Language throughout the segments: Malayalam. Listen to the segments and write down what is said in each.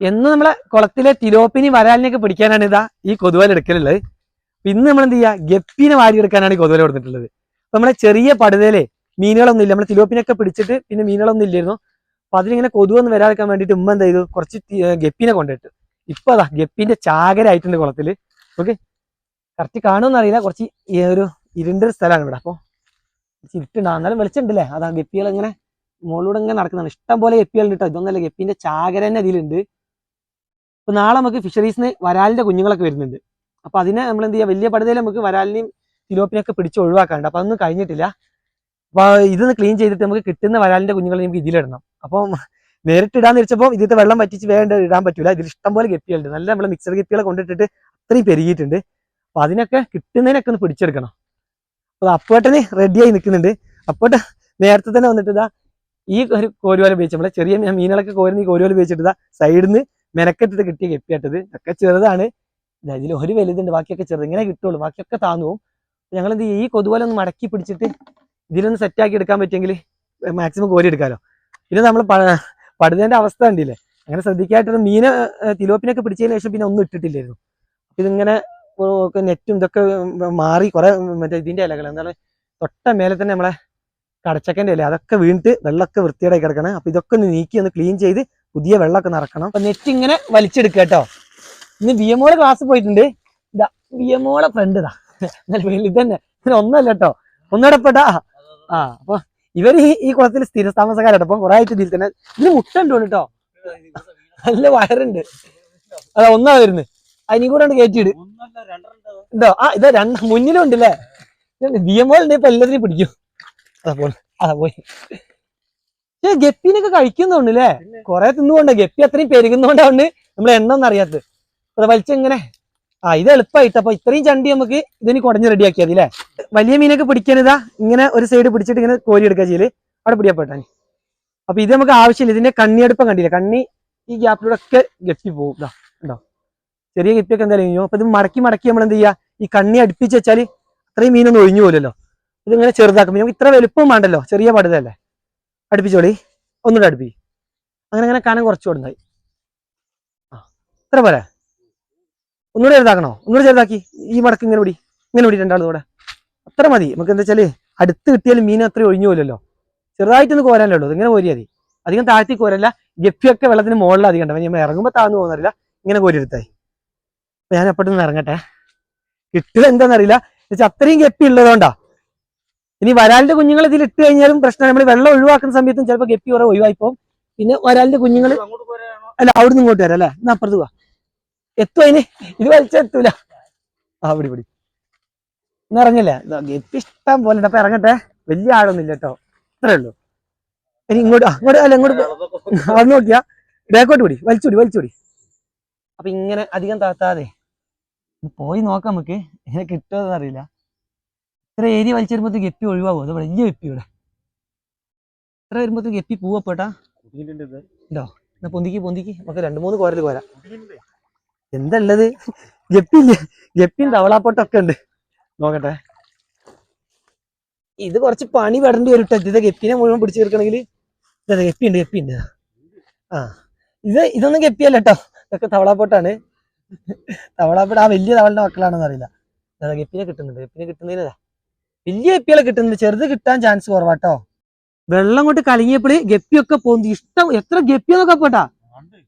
എന്ന് നമ്മളെ കുളത്തിലെ തിലോപ്പിനി വരാലിനെയൊക്കെ പിടിക്കാനാണ് ഇതാ ഈ കൊതുവല എടുക്കലുള്ളത്. ഇന്ന് നമ്മൾ എന്ത് ചെയ്യുക ഗപ്പിനെ വാരിയെടുക്കാനാണ് ഈ കൊതുവല കൊടുത്തിട്ടുള്ളത്. നമ്മളെ ചെറിയ പടുതയിലെ മീനുകളൊന്നും ഇല്ല നമ്മളെ തിലോപ്പിനൊക്കെ പിടിച്ചിട്ട് പിന്നെ മീനുകളൊന്നും ഇല്ലായിരുന്നു. അപ്പൊ അതിലിങ്ങനെ കൊതുവൊന്നും വരാതിരിക്കാൻ വേണ്ടിയിട്ട് ഉമ്മ എന്ത് ചെയ്തു? കുറച്ച് ഗപ്പിനെ കൊണ്ടിട്ട് ഇപ്പൊ അതാ ഗപ്പിന്റെ ചാകരായിട്ടുണ്ട് കുളത്തിൽ. ഓക്കെ? കറക്റ്റ് കാണുമെന്ന് അറിയില്ല. കുറച്ച് ഒരു ഇരുണ്ടൊരു സ്ഥലമാണ് ഇവിടെ. അപ്പൊ ഇരുട്ടുണ്ടാകും എന്നാലും വെളിച്ചുണ്ടല്ലേ അതാ ഗപ്പികൾ ഇങ്ങനെ മുകളിലൂടെ ഇങ്ങനെ നടക്കുന്നതാണ്. ഇഷ്ടം പോലെ ഗപ്പികളുണ്ട് കേട്ടോ. ഇതൊന്നല്ല ഗപ്പിന്റെ ചാകര തന്നെ ഇതിലുണ്ട്. അപ്പൊ നാളെ നമുക്ക് ഫിഷറീസിന് വരാലിന്റെ കുഞ്ഞുങ്ങളൊക്കെ വരുന്നുണ്ട്. അപ്പൊ അതിനെ നമ്മൾ എന്ത് ചെയ്യുക വലിയ പടുതയിൽ നമുക്ക് വരാലിനെയും തിലോപ്പിനെയൊക്കെ പിടിച്ച് ഒഴിവാക്കാണ്ട് അപ്പൊ അതൊന്നും കഴിഞ്ഞിട്ടില്ല. അപ്പൊ ഇതൊന്ന് ക്ലീൻ ചെയ്തിട്ട് നമുക്ക് കിട്ടുന്ന വരാലിന്റെ കുഞ്ഞുങ്ങളെ നമുക്ക് ഇതിലിടണം. അപ്പം നേരിട്ട് ഇടാന്ന് വെച്ചപ്പോൾ ഇതിലത്തെ വെള്ളം പറ്റിച്ച് വേണ്ട ഇടാൻ പറ്റൂല. ഇതിൽ ഇഷ്ടം പോലെ ഗപ്പികളുണ്ട്. നല്ല നമ്മളെ മിക്സർ ഗപ്പികളെ കൊണ്ടിട്ടിട്ട് അത്രയും പെരുകിയിട്ടുണ്ട്. അപ്പൊ അതിനൊക്കെ കിട്ടുന്നതിനൊക്കെ ഒന്ന് പിടിച്ചെടുക്കണം. അപ്പൊ അപ്പോട്ടന് റെഡിയായി നിൽക്കുന്നുണ്ട്. അപ്പോട്ട് നേരത്തെ തന്നെ വന്നിട്ട് ഇതാ ഈ ഒരു കോരുവാല ഉപയോഗിച്ച് നമ്മളെ ചെറിയ മീനുകളൊക്കെ കോരുന്ന ഈ കോരുവാല ഉപയോഗിച്ചിട്ട് ഇതാ സൈഡിൽ നിന്ന് മെനക്കെട്ടിട്ട് കിട്ടിയ ഗപ്പിയാട്ടത് ഒക്കെ ചെറുതാണ്. ഇതാ ഇതിൽ ഒരു വലുതുണ്ട്. ബാക്കിയൊക്കെ ചെറുത്. ഇങ്ങനെ കിട്ടുള്ളൂ. ബാക്കിയൊക്കെ താന്നു ഞങ്ങൾ എന്ത് ഈ കൊതുപോലെ ഒന്ന് മടക്കി പിടിച്ചിട്ട് ഇതിലൊന്ന് സെറ്റാക്കി എടുക്കാൻ പറ്റുമെങ്കിൽ മാക്സിമം കോരി എടുക്കാമല്ലോ പിന്നെ നമ്മൾ പടുതേന്റെ അവസ്ഥ ഉണ്ടല്ലേ അങ്ങനെ ശ്രദ്ധിക്കായിട്ട് മീനെ തിലോപ്പിനൊക്കെ പിടിച്ചതിന് ശേഷം പിന്നെ ഒന്നും ഇട്ടിട്ടില്ലായിരുന്നു. ഇതിങ്ങനെ നെറ്റും ഇതൊക്കെ മാറി കുറെ മറ്റേ ഇതിന്റെ ഇലകൾ എന്താണ് തൊട്ട മേലെ തന്നെ നമ്മളെ കടച്ചക്കന്റെ ഇല. അതൊക്കെ വീണിട്ട് വെള്ളമൊക്കെ വൃത്തിയോടെ കിടക്കണം. അപ്പൊ ഇതൊക്കെ ഒന്ന് നീക്കി ഒന്ന് ക്ലീൻ ചെയ്ത് പുതിയ വെള്ളമൊക്കെ നിറക്കണം. അപ്പൊ നെറ്റ് ഇങ്ങനെ വലിച്ചെടുക്കുക കേട്ടോ. ഇന്ന് ബി എം ക്ലാസ് പോയിട്ടുണ്ട്. ഇതാ ബി എം ഫ്രണ്ട് ഇതാ. വലുത് തന്നെ ഒന്നല്ല കേട്ടോ. ഒന്നിടപ്പെട്ടാ ആ അപ്പൊ ഇവർ ഈ- കുളത്തിൽ സ്ഥിര താമസക്കാരാണ്. അപ്പം കുറെ ആയിട്ട് ഇതിൽ തന്നെ ഇതിന് മുട്ട ഉണ്ട് കേട്ടോ. നല്ല വയറുണ്ട്. അതാ ഒന്നാ വരുന്നത് അതിനും കൂടെ കയറ്റിയിട് ഉണ്ടോ ആ ഇതാ രണ്ട് മുന്നിലും ഉണ്ടല്ലേ? ബി എം ഉണ്ട് ഇപ്പൊ എല്ലാത്തിനും പിടിക്കും. അതാ പോണ. അതാ പോയി. ഏ ഗപ്പിനൊക്കെ കഴിക്കുന്നുണ്ടല്ലേ? കൊറേ തിന്നുകൊണ്ട് ഗപ്പി അത്രയും പെരുകുന്നോണ്ടാണ് നമ്മൾ എണ്ണ അറിയാത്തത് അത് വലിച്ചെങ്ങനെ ആ ഇത് എളുപ്പമായിട്ട് അപ്പൊ ഇത്രയും ചണ്ടി നമുക്ക് ഇതിന് കുടഞ്ഞ് റെഡിയാക്കിയത് അല്ലേ വലിയ മീനൊക്കെ പിടിക്കാനിതാ ഇങ്ങനെ ഒരു സൈഡ് പിടിച്ചിട്ട് ഇങ്ങനെ കോരി എടുക്കുക ചെയ്യൽ. അവിടെ പിടിയപ്പെട്ടാൻ അപ്പൊ ഇത് നമുക്ക് ആവശ്യമില്ല. ഇതിന്റെ കണ്ണിയടുപ്പം കണ്ടില്ല? കണ്ണി ഈ ഗ്യാപ്പിലൂടെ ഒക്കെ ഗപ്പി പോകും ഇതാ ഉണ്ടോ ചെറിയ ഗപ്പിയൊക്കെ എന്തായാലും കഴിഞ്ഞു അപ്പൊ ഇത് മടക്കി മടക്കി നമ്മൾ എന്ത് ചെയ്യുക ഈ കണ്ണി അടുപ്പിച്ച് വെച്ചാൽ അത്രയും മീനൊന്നും ഒഴിഞ്ഞു പോലല്ലോ ഇതിങ്ങനെ ചെറുതാക്കും നമുക്ക് ഇത്ര വലുപ്പം വേണ്ടല്ലോ. ചെറിയ പടുതല്ലേ? അടുപ്പിച്ചോളി. ഒന്നുകൂടെ അടുപ്പി. അങ്ങനെ അങ്ങനെ കനം കുറച്ചുകൂടെ ഉണ്ടായി ആ ഇത്ര പോലെ. ഒന്നുകൂടെ ചെറുതാക്കണോ? ഒന്നുകൂടെ ചെറുതാക്കി. ഈ മടക്ക് ഇങ്ങനെ ഓടി ഇങ്ങനെ ഓടി രണ്ടാളും കൂടെ. അത്ര മതി. നമുക്ക് എന്താ വെച്ചാൽ അടുത്ത് കിട്ടിയാലും മീൻ അത്ര ഒഴിഞ്ഞു പോലല്ലോ ചെറുതായിട്ടൊന്ന് കോരാനല്ലേ ഉള്ളൂ. ഇങ്ങനെ കോരിയാൽ മതി. അധികം താഴ്ത്തി കോരല്ല. ഗപ്പിയൊക്കെ വെള്ളത്തിന് മുകളിൽ അധികം ഉണ്ടാവും ഞാൻ ഇറങ്ങുമ്പോൾ താഴ്ന്നു പോകുന്നറിയില്ല ഇങ്ങനെ കോരി എടുത്തായി അപ്പൊ ഞാൻ എപ്പോഴും ഇറങ്ങട്ടെ. കിട്ടുക എന്താണെന്നറിയില്ല എന്നുവെച്ചാൽ അത്രയും ഗപ്പി ഉള്ളതുകൊണ്ടാ. ഇനി വരാലിന്റെ കുഞ്ഞുങ്ങൾ ഇതിൽ ഇട്ട് കഴിഞ്ഞാലും പ്രശ്നം നമ്മൾ വെള്ളം ഒഴിവാക്കുന്ന സമയത്തും ചിലപ്പോൾ ഗപ്പി കുറെ പോകും പിന്നെ വരാലിന്റെ കുഞ്ഞുങ്ങൾ അല്ല അവിടുന്ന് ഇങ്ങോട്ട് വരാം അല്ലേ? എന്നാ അപ്പുറത്ത് പോവാ. എത്തും അതിന് ഇത് വലിച്ചെത്തൂല ആ ഇവിടെ ഇവിടെ ഇന്ന് ഇറങ്ങില്ലേ. ഗപ്പി ഇഷ്ടം പോലെ ഉണ്ട്. അപ്പൊ ഇറങ്ങട്ടെ. വലിയ ആളൊന്നും ഇല്ല കേട്ടോ. ഇത്രേ ഉള്ളൂ. ഇനി ഇങ്ങോട്ട് അങ്ങോട്ട് അല്ല ഇങ്ങോട്ട് അവിടെ നോക്കിയാ. ബാക്കോട്ട് കൂടി വലിച്ചോടി വലിച്ചോടി അപ്പൊ ഇങ്ങനെ അധികം താത്താതെ. പോയി നോക്കാം നമുക്ക്. ഇങ്ങനെ കിട്ടുമെന്ന് അറിയില്ല. ഇത്ര ഏരിയ വലിച്ചെരുമ്പോ ഗപ്പി ഒഴിവാകും അത് വലിയ ഗപ്പി ഇവിടെ. ഇത്ര വരുമ്പോ ഗപ്പി പൂവപ്പെട്ടാ എന്നാ പൊന്തിക്ക് പൊന്തിക്ക്. നമുക്ക് രണ്ട് മൂന്ന് കോരൽ കോരാ. എന്തല്ലത് ഗപ്പി ഇല്ലേ? ഗപ്പിയും തവളാപ്പൊട്ടൊക്കെ ഉണ്ട്. നോക്കട്ടെ. ഇത് കുറച്ച് പണി പെടേണ്ടി വരും. ഇത് ഗപ്പിനെ മുഴുവൻ പിടിച്ചു തീർക്കണമെങ്കിൽ. ഇതെ ഗപ്പി ഉണ്ട് ഗപ്പി ഉണ്ട്. ആ. ഇത് ഇതൊന്നും ഗപ്പിയല്ല കേട്ടോ ഇതൊക്കെ തവളാപ്പൊട്ടാണ്. തവളാപ്പൊട്ട് ആ വലിയ തവളുടെ മക്കളാണെന്ന് അറിയില്ല. ഗപ്പിനെ കിട്ടുന്നുണ്ട്. ഗപ്പിനെ കിട്ടുന്നതിന് വലിയ ഗപ്പികളെ കിട്ടുന്നുണ്ട്. ചെറുത് കിട്ടാൻ ചാൻസ് കുറവാട്ടോ. വെള്ളം കൊണ്ട് കലങ്ങിയപ്പോൾ ഗപ്പിയൊക്കെ പോകുന്നത് ഇഷ്ടം എത്ര ഗപ്പിയെന്നൊക്കെ പോട്ടാ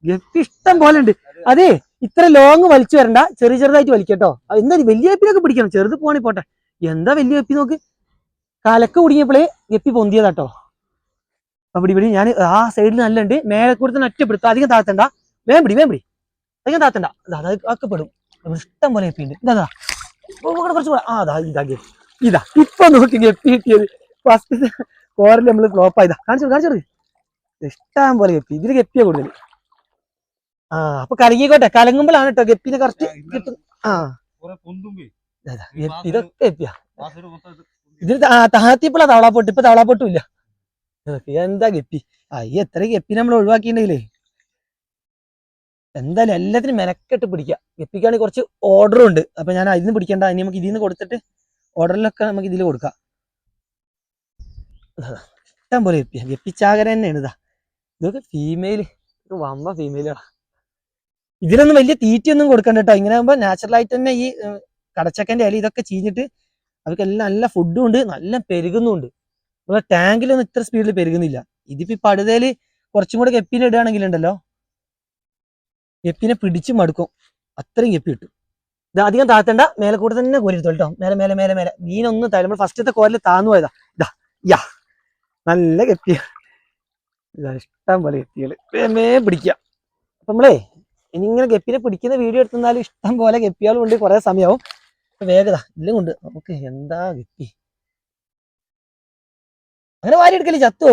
ഗപ്പി ഇഷ്ടം പോലെ ഉണ്ട്. അതെ ഇത്ര ലോങ് വലിച്ചു വരണ്ട. ചെറിയ ചെറുതായിട്ട് വലിക്കട്ടോ. എന്താ വലിയ ഗപ്പിനൊക്കെ പിടിക്കണം. ചെറുത് പോകണേ പോട്ടെ. എന്താ വലിയ ഗപ്പി നോക്ക്? കലക്ക് കുടുങ്ങിയപ്പോഴേ ഗപ്പി പൊന്തിയതാട്ടോ. അപ്പൊ പിടി ഞാൻ ആ സൈഡിൽ നല്ല ഉണ്ട് മേലെ കൂടെ തന്നെ അധികം താത്തണ്ട. വേം പിടി വേം പിടി. അധികം താത്തണ്ട. അതാ അത് ഒക്കെ പെടും അവിടെ ഇഷ്ടം പോലെ ഗപ്പി ഉണ്ട്. ഇതാ ഇവിടെ കുറച്ച് ആ അതാ ഇതാ ഗപ്പി. ഇതാ ഇപ്പൊ നോക്കി ഗപ്പി കിട്ടിയത് ഫസ്റ്റ് കോറിൽ നമ്മൾ ഫ്ലോപ്പ് ആയതാ. കാണിച്ചു കാണിച്ചു. ഇഷ്ടം പോലെ ഗപ്പി ഇതിൽ ഗപ്പിയാ കൂടുതൽ ആ അപ്പൊ കലങ്ങിക്കോട്ടെ. കലങ്ങുമ്പോഴാണ് കേട്ടോ ഗപ്പിനെ കറക്റ്റ് കിട്ടും ആ. ഇതൊക്കെ ഗപ്പിയാ ഇതിന് താത്തിയപ്പോഴാ തവളാപ്പൊട്ട്. ഇപ്പൊ തവളാപ്പൊട്ടും ഇല്ല. ഇതൊക്കെ എന്താ ഗപ്പി അയ്യ ഈ എത്ര ഗപ്പി നമ്മൾ ഒഴിവാക്കിയിട്ടുണ്ടെങ്കിലേ. എന്തായാലും എല്ലാത്തിനും മെനക്കെട്ട് പിടിക്കാം. ഗപ്പിക്കാണെങ്കിൽ കുറച്ച് ഓർഡറും ഉണ്ട്. അപ്പൊ ഞാൻ അതിന് പിടിക്കേണ്ട. ഇനി നമുക്ക് ഇതിൽ നിന്ന് കൊടുത്തിട്ട് ഓർഡറിലൊക്കെ നമുക്ക് ഇതിൽ കൊടുക്കാം. ഇഷ്ടം പോലെ ഗപ്പി വെപ്പിച്ചാകര ചാകര തന്നെയാണ് ഇതാ. ഇതൊക്കെ ഫീമെയിൽ വമ്പ ഫീമെയിലാണ് ഇതിനൊന്നും വലിയ തീറ്റയൊന്നും കൊടുക്കണ്ട കേട്ടോ. ഇങ്ങനെ ആകുമ്പോൾ നാച്ചുറലായിട്ട് തന്നെ ഈ കടച്ചക്കന്റെ ഇല ഇതൊക്കെ ചീഞ്ഞിട്ട് അവർക്കെല്ലാം നല്ല ഫുഡും ഉണ്ട് നല്ല പെരുകുന്നുണ്ട് നമ്മളെ ടാങ്കിലൊന്നും ഇത്ര സ്പീഡിൽ പെരുകുന്നില്ല. ഇതിപ്പോ ഈ പടുതയിൽ കുറച്ചും കൂടെ ഗപ്പിനെ ഇടുകയാണെങ്കിൽ ഉണ്ടല്ലോ ഗപ്പിനെ പിടിച്ച് മടുക്കും. അത്രയും ഗപ്പി കിട്ടും. ഇത് അധികം താത്തണ്ട മേലെ കൂടെ തന്നെ കോരി കേട്ടോ മേലെ മേലെ മേലെ മേലെ. മീനൊന്നും താഴെ നമ്മൾ ഫസ്റ്റത്തെ കോരൽ താന്നു പോയതാ. ഇതാ യാ. നല്ല കെത്തിയ ഇതാ ഇഷ്ടം പോലെ ഗപ്പികൾ വേമേ പിടിക്കുക അപ്പൊ നമ്മളേ ഇനി ഇങ്ങനെ ഗപ്പിനെ പിടിക്കുന്ന വീഡിയോ എടുത്താലും ഇഷ്ടം പോലെ ഗപ്പികളും ഉണ്ട്. കുറെ സമയമാവും വേഗത ഇല്ലും കൊണ്ട് നമുക്ക് എന്താ ഗപ്പി അങ്ങനെ വാരി എടുക്കൽ ചത്തു?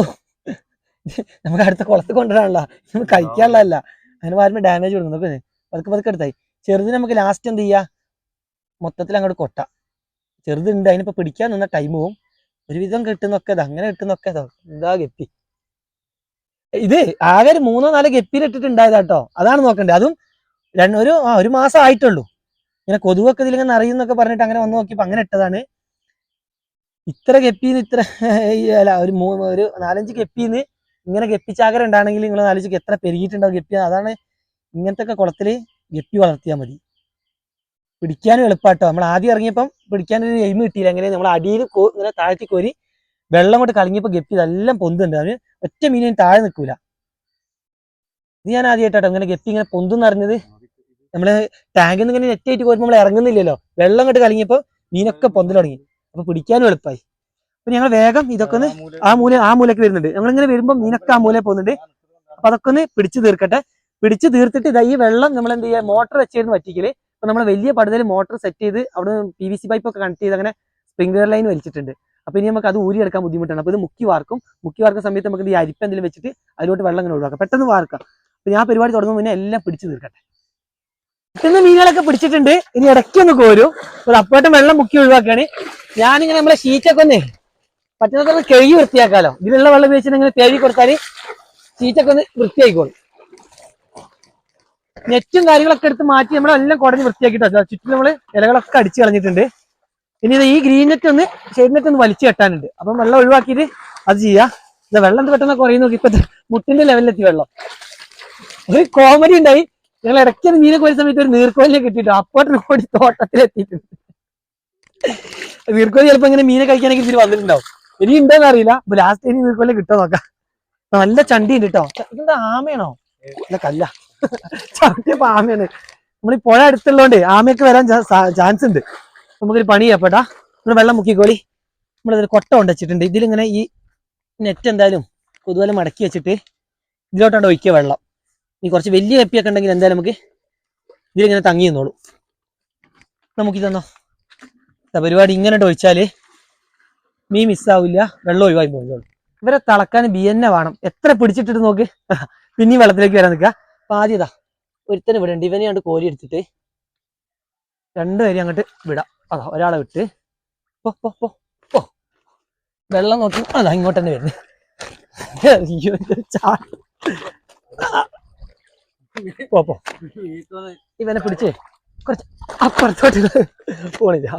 നമുക്ക് അടുത്ത കുളത്ത് കൊണ്ടുവരാനുള്ള. നമുക്ക് കഴിക്കാനുള്ളതല്ല. അങ്ങനെ വാരുമ്പോ ഡാമേജ് കൊടുക്കുന്നു. അപ്പൊ പതുക്കെ പതുക്കെ എടുത്തായി. ചെറുതിന് നമുക്ക് ലാസ്റ്റ് എന്ത് ചെയ്യുക മൊത്തത്തിൽ അങ്ങോട്ട് കൊട്ട. ചെറുതുണ്ട് അതിനിപ്പോൾ പിടിക്കാൻ നിന്ന ടൈം പോവും. ഒരുവിധം കിട്ടുന്നൊക്കെ ഇത് അങ്ങനെ കിട്ടുന്നൊക്കെ എന്താ ഗപ്പി? ഇത് ആകെ ഒരു മൂന്നോ നാലോ ഗപ്പിയിൽ ഇട്ടിട്ടുണ്ടായതാ കേട്ടോ അതാണ് നോക്കണ്ടേ. അതും രണ്ട് ഒരു ആ ഒരു മാസം ആയിട്ടുള്ളൂ. ഇങ്ങനെ കൊതുകൊക്കെ ഇതിലിങ്ങനെ അറിയുന്നൊക്കെ പറഞ്ഞിട്ട് അങ്ങനെ വന്ന് നോക്കിയപ്പോൾ അങ്ങനെ ഇട്ടതാണ്. ഇത്ര ഗപ്പിന്ന് ഇത്ര അല്ല ഒരു മൂന്ന് ഒരു നാലഞ്ച് ഗപ്പിന്ന് ഇങ്ങനെ ഗപ്പിച്ചാകര ഉണ്ടാണെങ്കിൽ നിങ്ങൾ നാലഞ്ച് എത്ര പെരുകിയിട്ടുണ്ടാവും ഗപ്പി. അതാണ് ഇങ്ങനത്തെ ഒക്കെ കുളത്തിൽ ഗപ്പി വളർത്തിയാൽ മതി. പിടിക്കാനും എളുപ്പാട്ടോ. നമ്മൾ ആദ്യം ഇറങ്ങിയപ്പം പിടിക്കാനൊരു എയിം കിട്ടിയില്ല. അങ്ങനെ നമ്മൾ അടിയിൽ ഇങ്ങനെ താഴ്ത്തി കോരി വെള്ളം കൊണ്ട് കളങ്ങിയപ്പോൾ ഗപ്പി ഇതെല്ലാം പൊന്തുണ്ട് അതിന് ഒറ്റ മീനും താഴെ നിൽക്കൂല. ഇത് ഞാൻ ആദ്യമായിട്ടോ ഇങ്ങനെ ഗപ്പി ഇങ്ങനെ പൊന്തെന്ന് അറിഞ്ഞത്. നമ്മൾ ടാങ്കിൽ നിന്ന് ഇങ്ങനെ നെറ്റ് ആയിട്ട് കോരുമ്പോൾ നമ്മൾ ഇറങ്ങുന്നില്ലല്ലോ. വെള്ളം കൊണ്ട് കളങ്ങിയപ്പോൾ മീനൊക്കെ പൊന്തൽ തുടങ്ങി. അപ്പൊ പിടിക്കാനും എളുപ്പമായി അപ്പൊ ഞങ്ങൾ വേഗം ഇതൊക്കെ ഒന്ന് ആ മൂല ആ മൂലക്ക് വരുന്നുണ്ട്. ഞങ്ങളിങ്ങനെ വരുമ്പോൾ മീനൊക്കെ ആ മൂലയിൽ പോകുന്നുണ്ട്. അപ്പൊ അതൊക്കെ ഒന്ന് പിടിച്ചു തീർക്കട്ടെ. പിടിച്ചു തീർത്തിട്ട് ഇതാ ഈ വെള്ളം നമ്മൾ എന്ത് ചെയ്യുക മോട്ടർ വെച്ചിരുന്ന് വറ്റിക്കൽ അപ്പൊ നമ്മൾ വലിയ പടുതൽ മോട്ടർ സെറ്റ് ചെയ്ത് അവിടെ പി വി സി പൈപ്പ് ഒക്കെ കണക്ട് ചെയ്ത് അങ്ങനെ സ്പ്രിംഗ്ലർ ലൈൻ വലിച്ചിട്ടുണ്ട്. അപ്പൊ ഇനി നമുക്ക് അത് ഊരി ഊരിയെടുക്കാൻ ബുദ്ധിമുട്ടാണ്. അപ്പൊ ഇത് മുക്കി വാർക്കും. മുക്കി വാർക്കുന്ന സമയത്ത് നമുക്ക് ഈ അരിപ്പ് എന്തെങ്കിലും വെച്ചിട്ട് അതിലോട്ട് വെള്ളം ഇങ്ങനെ ഒഴിവാക്കാം. പെട്ടെന്ന് വാർക്കാം. അപ്പൊ ഞാൻ പരിപാടി തുടങ്ങുന്ന മുന്നേ എല്ലാം പിടിച്ചു തീർക്കട്ടെ. കിട്ടുന്ന മീനുകളൊക്കെ പിടിച്ചിട്ടുണ്ട്. ഇനി ഇടയ്ക്ക് ഒന്ന് കോരും. ഒരു അപ്പോട്ടും വെള്ളം മുക്കി ഒഴിവാക്കാണ്. ഞാനിങ്ങനെ നമ്മളെ ഷീറ്റൊക്കെ ഒന്നേ പറ്റുന്നത്ര കഴുകി വൃത്തിയാക്കാലോ. ഇതിലുള്ള വെള്ളം ഉപയോഗിച്ചിട്ട് ഇങ്ങനെ കഴുകി കൊടുത്താൽ ഷീറ്റൊക്കെ ഒന്ന് വൃത്തിയായിക്കോളും. നെറ്റും കാര്യങ്ങളൊക്കെ എടുത്ത് മാറ്റി നമ്മളെല്ലാം കുടഞ്ഞ് വൃത്തിയാക്കിട്ടോ ചുറ്റും നമ്മൾ ഇലകളൊക്കെ അടിച്ചു കളഞ്ഞിട്ടുണ്ട്. ഇനി ഇത് ഈ ഗ്രീൻ നെറ്റ് ഒന്ന് ഷെയ്ഡ് നെറ്റ് ഒന്ന് വലിച്ചു കെട്ടാനുണ്ട്. അപ്പം വെള്ളം ഒഴിവാക്കിയിട്ട് അത് ചെയ്യാം. ഇത് വെള്ളം എന്ത് പെട്ടെന്ന് നോക്കി ഇപ്പൊ മുട്ടിന്റെ ലെവലിലെത്തി വെള്ളം. ഒരു കോമഡി ഉണ്ടായി. ഞങ്ങൾ ഇടയ്ക്ക് മീനെ കോരി സമയത്ത് ഒരു നീർക്കോലിനെ കിട്ടിയിട്ട്. അപ്പോട്ട് ഓടി തോട്ടത്തിലെത്തിയിട്ടുണ്ട്. നീർക്കോലി ചിലപ്പോ ഇങ്ങനെ മീനെ കഴിക്കാനൊക്കെ ഇതിൽ വന്നിട്ടുണ്ടാവും. ഇനി ഉണ്ടോന്ന് അറിയില്ല. അപ്പൊ ലാസ്റ്റ് ഇനി നീർക്കോലി കിട്ടോ നോക്കാം. നല്ല ചണ്ടി ഉണ്ട് കേട്ടോ. ഇതെന്താ ആമയാണോ? അല്ല കല്ല. ചവിട്ടിയപ്പോ ആമയാണ്. നമ്മൾ ഈ പുഴ അടുത്തുള്ളതുകൊണ്ട് ആമയൊക്കെ വരാൻ ചാൻസ് ഉണ്ട് നമുക്കൊരു പണി ചെയ്യപ്പെട്ടാ നമ്മൾ വെള്ളം മുക്കിക്കോളി. നമ്മളിതൊരു കൊട്ട കൊണ്ട് വെച്ചിട്ടുണ്ട്. ഇതിലിങ്ങനെ ഈ നെറ്റ് എന്തായാലും കൊതുവല മടക്കി വെച്ചിട്ട് ഇതിലോട്ടാണ് ഒഴിക്കുക വെള്ളം. ഇനി കുറച്ച് വലിയ കപ്പിയൊക്കെ ഉണ്ടെങ്കിൽ എന്തായാലും നമുക്ക് ഇതിലിങ്ങനെ തങ്ങി നിന്നോളൂ. നമുക്ക് ഇതെന്നോ ഇതാ പരിപാടി ഇങ്ങനെ ഒഴിച്ചാൽ മീൻ മിസ്സാവില്ല വെള്ളം ഒഴിവായി പോകുന്നുള്ളൂ ഇവരെ തളക്കാൻ ബി എന്നെ വേണം. എത്ര പിടിച്ചിട്ടിട്ട് നോക്ക്. പിന്നെയും വെള്ളത്തിലേക്ക് വരാൻ നിൽക്കുക. അപ്പൊ ആദ്യം ഇതാ ഒരുത്തനെ വിടണ്ട്. ഇവനെ കണ്ട് കോരി എടുത്തിട്ട് രണ്ടുപേരും അങ്ങോട്ട് വിടാം. അതാ ഒരാളെ വിട്ട് പോ പോ പോ പോ. വെള്ളം നോക്കി അതാ ഇങ്ങോട്ട് തന്നെ വരുന്നു. അയ്യോ, ചാ- പോ പോ. ഇവനെ പിടിച്ച് കുറച്ച് അപ്പുറത്തോട്ട് പോണില്ല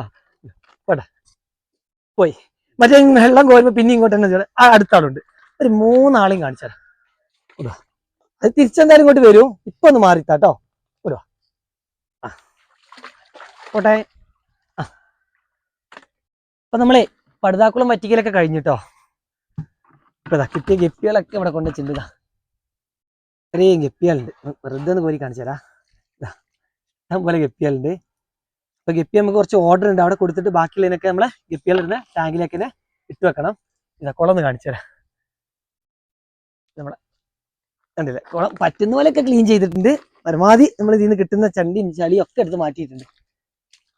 പോട്ടെ പോയി. മറ്റേ വെള്ളം കോരുമ്പോ പിന്നെ ഇങ്ങോട്ട് തന്നെ. ആ അടുത്താളുണ്ട്. ഒരു മൂന്നാളെയും കാണിച്ചാൽ അത് തിരിച്ചെന്തായാലും ഇങ്ങോട്ട് വരൂ. ഇപ്പൊ ഒന്ന് മാറിത്താട്ടോ ഒരു ആ. അപ്പൊ നമ്മളെ പടുതാക്കുളം വറ്റിക്കലൊക്കെ കഴിഞ്ഞിട്ടോ ഇപ്പൊ കിട്ടിയ ഗപ്പികളൊക്കെ ഇവിടെ കൊണ്ട് ചിന്തിതാ. ഇത്രയും ഗപ്പികളുണ്ട്. വെറുതെ ഒന്ന് കോരി കാണിച്ചാലാ പോലെ ഗപ്പികളുണ്ട്. അപ്പൊ ഗപ്പി നമുക്ക് കുറച്ച് ഓർഡർ ഉണ്ട്. അവിടെ കൊടുത്തിട്ട് ബാക്കിയുള്ളതിനൊക്കെ നമ്മളെ ഗപ്പികളിടുന്ന ടാങ്കിലേക്ക് തന്നെ ഇട്ട് വെക്കണം. ഇതാ കുളം ഒന്ന് കാണിച്ചു തരാം. നമ്മളെ കണ്ടില്ലേ? പറ്റുന്ന പോലെയൊക്കെ ക്ലീൻ ചെയ്തിട്ടുണ്ട്. പരമാവധി നമ്മൾ ഇതിൽ നിന്ന് കിട്ടുന്ന ചണ്ടിയും ചളിയും ഒക്കെ എടുത്ത് മാറ്റിയിട്ടുണ്ട്.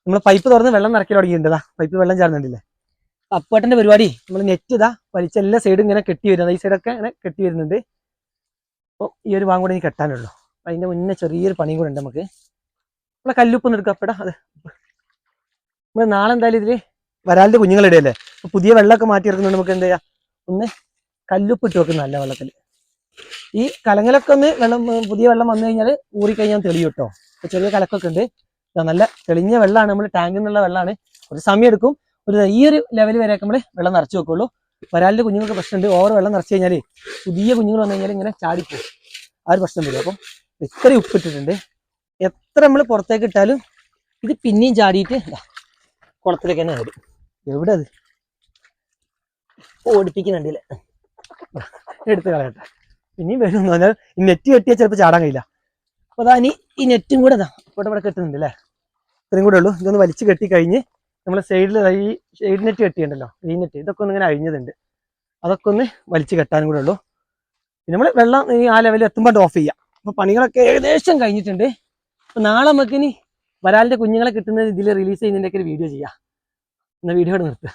നമ്മൾ പൈപ്പ് തുറന്ന് വെള്ളം നിറക്കി തുടങ്ങിയിട്ടുണ്ട് പൈപ്പ് വെള്ളം ചാടുന്നുണ്ടല്ലേ? അപ്പേട്ടന്റെ പരിപാടി. നമ്മൾ നെറ്റ് ഇതാ വലിച്ച എല്ലാ സൈഡും ഇങ്ങനെ കെട്ടി വരുന്നത് ഈ സൈഡൊക്കെ ഇങ്ങനെ കെട്ടി വരുന്നുണ്ട്. അപ്പോൾ ഈ ഒരു ഭാഗം കൂടെ ഇനി കെട്ടാനുള്ളൂ. അതിന്റെ മുന്നേ ചെറിയൊരു പണിയും കൂടെ ഉണ്ട് നമുക്ക്. നമ്മളെ കല്ലുപ്പൊന്ന് അപ്പടാ അതെ. നമ്മൾ നാളെ എന്തായാലും ഇതിൽ വരാലിന്റെ കുഞ്ഞുങ്ങളിടയല്ലേ അപ്പോൾ പുതിയ വെള്ളമൊക്കെ മാറ്റി ഇറക്കുന്നുണ്ട് നമുക്ക് എന്താ ചെയ്യാം? ഒന്ന് കല്ലുപ്പ് ഇട്ട് വെക്കും നല്ല വെള്ളത്തിൽ ഈ കലങ്ങലൊക്കെ ഒന്ന് വെള്ളം പുതിയ വെള്ളം വന്നു കഴിഞ്ഞാൽ ഊറിക്കഴിഞ്ഞാൽ തെളിയും കേട്ടോ ചെറിയ കലക്കൊക്കെ ഉണ്ട്. നല്ല തെളിഞ്ഞ വെള്ളമാണ് നമ്മൾ ടാങ്കിൽ നിന്നുള്ള വെള്ളമാണ് ഒരു സമയം എടുക്കും. ഒരു ഈ ഒരു ലെവൽ വരെയൊക്കെ നമ്മൾ വെള്ളം നിറച്ച് വെക്കുള്ളൂ. വരാലിന്റെ കുഞ്ഞുങ്ങൾക്ക് പ്രശ്നമുണ്ട്. ഓവർ വെള്ളം നിറച്ച് കഴിഞ്ഞാൽ പുതിയ കുഞ്ഞുങ്ങൾ വന്നു കഴിഞ്ഞാൽ ഇങ്ങനെ ചാടിപ്പോകും ആ ഒരു പ്രശ്നം വരും. അപ്പം ഇത്രയും ഉപ്പിട്ടിട്ടുണ്ട് എത്ര നമ്മൾ പുറത്തേക്ക് ഇട്ടാലും ഇത് പിന്നെയും ചാടിയിട്ട് കുളത്തിലേക്ക് തന്നെ വരും എവിടെ അത് ഓടിപ്പിക്കുന്നുണ്ടല്ലേ എടുത്ത് കളയട്ടെ. പിന്നെയും വരും എന്ന് പറഞ്ഞാൽ ഈ നെറ്റ് കെട്ടിയാൽ ചിലപ്പോൾ ചാടാൻ കഴിയില്ല. അപ്പോൾ അതാ ഇനി ഈ നെറ്റും കൂടെ ഇതാ ഇവിടെ ഇവിടെ കെട്ടുന്നുണ്ട് അല്ലേ ഇത്രയും കൂടെ ഉള്ളൂ. ഇതൊന്ന് വലിച്ചു കെട്ടി കഴിഞ്ഞ് നമ്മൾ സൈഡിൽ ഈ ഷെയ്ഡ് നെറ്റ് കെട്ടിയിട്ടുണ്ടല്ലോ. ഈ നെറ്റ് ഇതൊക്കെ ഒന്ന് ഇങ്ങനെ അഴിഞ്ഞതുണ്ട്. അതൊക്കെ ഒന്ന് വലിച്ചു കെട്ടാനും കൂടെ ഉള്ളൂ. പിന്നെ നമ്മൾ വെള്ളം ഈ ആ ലെവലിൽ എത്തുമ്പോൾ ഓഫ് ചെയ്യാം. അപ്പോൾ പണികളൊക്കെ ഏകദേശം കഴിഞ്ഞിട്ടുണ്ട്. അപ്പോൾ നാളെ നമുക്ക് ഇനി വരാലിന്റെ കുഞ്ഞുങ്ങളെ കിട്ടുന്ന ഇതിൽ റിലീസ് ചെയ്യുന്നതിന്റെയൊക്കെ ഒരു വീഡിയോ ചെയ്യാം. എന്നാൽ വീഡിയോ നിർത്തുക